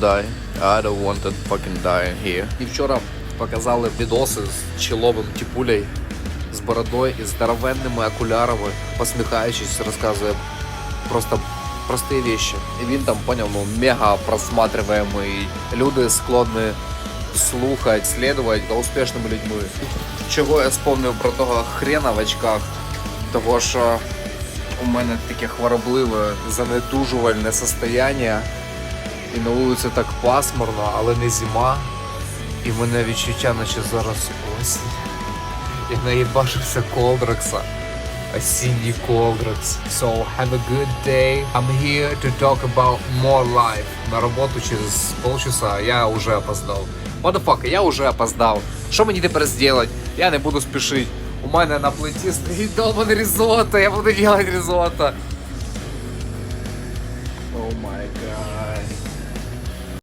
die. I don't want to fucking die here. І вчора показали відоси з чоловим тіпулей з бородою і здоровенними окулярами, посміхаючись, розказує просто прості вещи. І він там поняв, ну мега просматриваемый. Люди склонні слухати, слідувати за успішними людьми. Чого я спомнив про того хрена в очках? Того що у мене таке хворобливе занедужувальне состояння. І на вулиці так пасмурно, але не зима. І в мене відчуття, наче зараз осінь. Я наїбашився Колдракса. Осінній Колдракс. So have a good day. I'm here to talk about more life. На роботу через полчаса я уже опоздав. Motherfucker, я уже опоздав. Що мені тепер зробити? Я не буду спішити. У мене на плиті стоїть долбаний ризотто, я буду делать ризотто. О май гад.